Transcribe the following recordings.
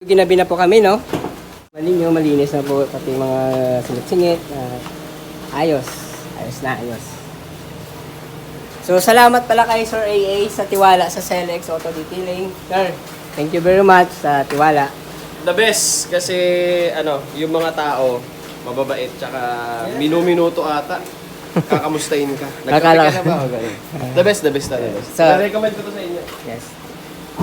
Ginabi na po kami, no? Malin nyo, malinis na po pati mga singit-singit. ah, ayos. Ayos na, ayos. So, salamat pala kay Sir AA sa tiwala sa Celex Auto Detailing. Sir, thank you very much sa tiwala. The best kasi ano, yung mga tao mababait tsaka minuminuto ata. Kakamustahin ka. Nagkape ka na ba? O ganun? The best, the best the best. So- Na-recommend ko to sa inyo. Yes.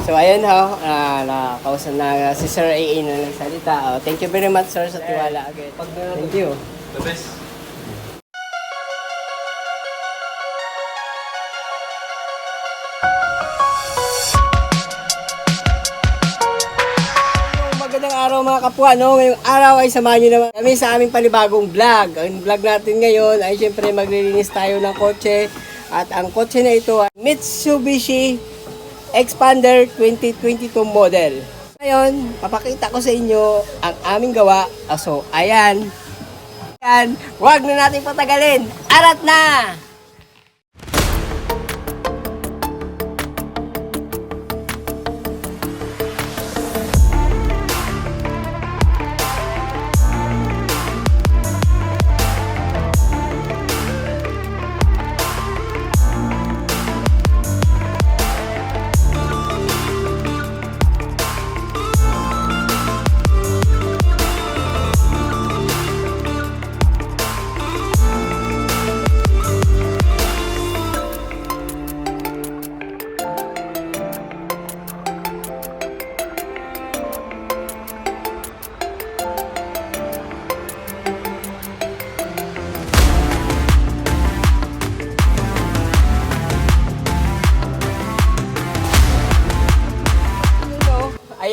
So, ayun ho, uh, nakakausap na si Sir AA na nagsalita. Oh, thank you very much, sir, sa tiwala again. Thank you. The best. Araw mga kapwa, no? Ngayong araw ay samahan nyo naman kami sa aming panibagong vlog. Ang vlog natin ngayon ay syempre maglilinis tayo ng kotse. At ang kotse na ito ay Mitsubishi Expander 2022 model. Ngayon, papakita ko sa inyo ang aming gawa. Ah, So, ayan. Ayan, huwag na natin patagalin. Arat na!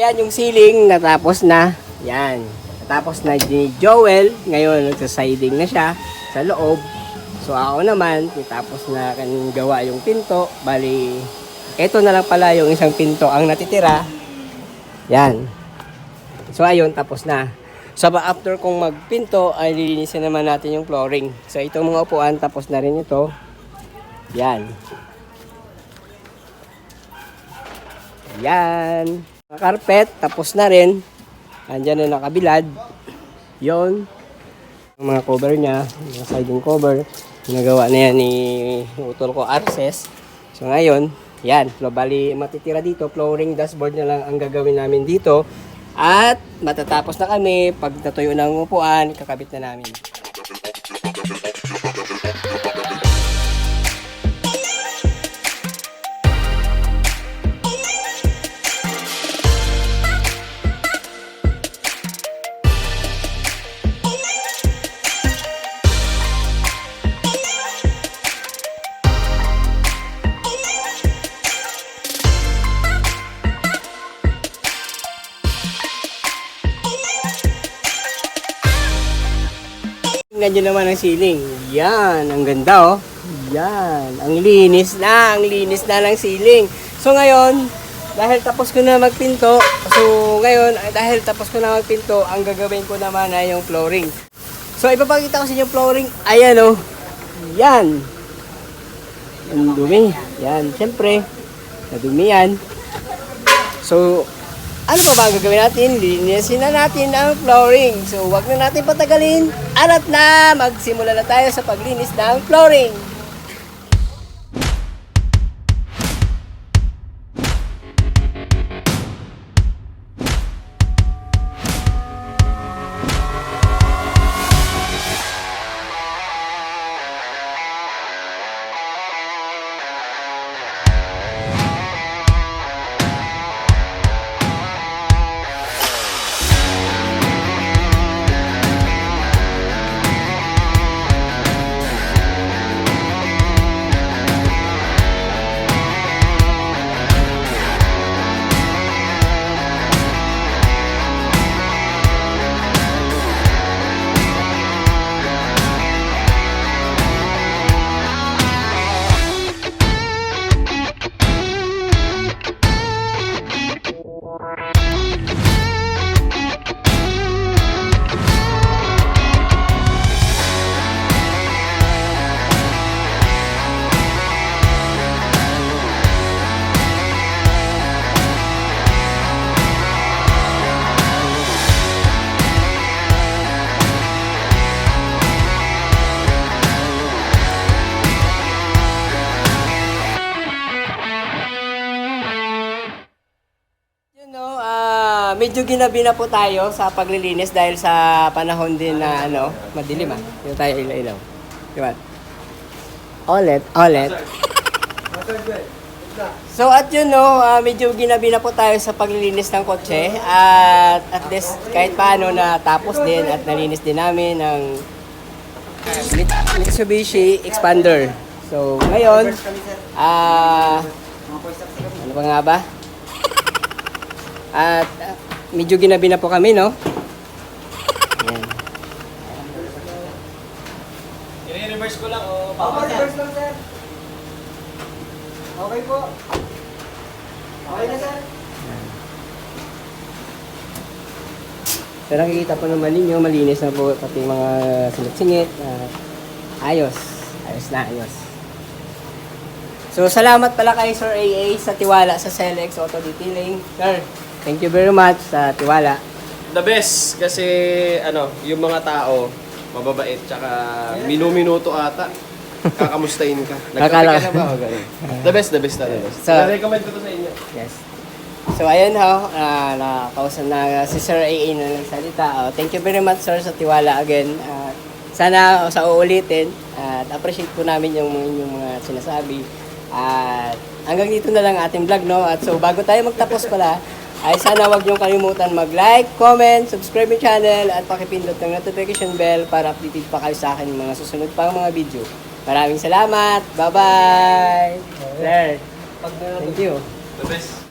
Ayan yung ceiling, natapos na. Yan. Natapos na ni Joel. Ngayon, nagsa-siding na siya sa loob. So ako naman, tapos na kanyang gawa yung pinto. Bali, eto na lang pala yung isang pinto ang natitira. Yan. So ayun, tapos na. So after kong magpinto, ay lilinisin naman natin yung flooring. So itong mga upuan, tapos na rin ito. Yan. Yan. Carpet, tapos na rin. Andyan na nakabilad. Yon. Ang mga cover niya, mga siding cover. Ginagawa na yan ni utol ko Arces. So ngayon, yan. So, bali, matitira dito. Flooring dashboard na lang ang gagawin namin dito. At matatapos na kami. Pag natuyo ng upuan, kakabit na namin. Tingnan nyo naman ang ceiling. Yan, ang ganda oh. Yan, ang linis na, ang linis na ng ceiling. So ngayon, dahil tapos ko na magpinto, so ngayon, ay dahil tapos ko na magpinto, ang gagawin ko naman ay yung flooring. So ipapakita ko sa inyo flooring. Ayan oh. Yan. Ang dumi. Yan, syempre. Nadumi yan. So, ano pa ba gagawin natin? Linisin na natin ang flooring. So, wag na natin patagalin. Arat na! Magsimula na tayo sa paglinis ng flooring. Medyo ginabi na po tayo sa paglilinis dahil sa panahon din na ano, madilim ah. Hindi tayo ilaw-ilaw. Di? Ulit, ulit. So at yun no, ah, medyo ginabi na po tayo sa paglilinis ng kotse at at least kahit paano na tapos din at nalinis din namin ng Mit- Mitsubishi Expander. So ngayon, ah ano pa nga ba? At ah, medyo ginabi na po kami no. Ayan. I-reverse ko lang o reverse lang, sir. Okay po. Okay na, sir. So nakikita po naman ninyo, malinis na po pati mga singit-singit. ah, ayos. Ayos na, ayos. So salamat pala kay Sir AA sa tiwala sa Celex Auto Detailing. Sir, thank you very much sa tiwala. The best kasi ano, yung mga tao mababait tsaka minuminuto ata. Kakamustahin ka. Nagkape ka na ba? O ganun? The best, the best, the best. So- Na-recommend ko to sa inyo. Yes. So ayun ho, uh, nakakausap na si Sir AA na nagsalita. Oh, thank you very much sir sa tiwala again. Ah, sana sa uulitin at appreciate po namin yung, yung mga sinasabi. At hanggang dito na lang ating vlog no. At so bago tayo magtapos pala, ay sana wag niyong kalimutan mag-like, comment, subscribe yung channel at pakipindot ng notification bell para updated pa kayo sa akin ng mga susunod pang mga video. Maraming salamat. Bye-bye. Sir, thank you. The best.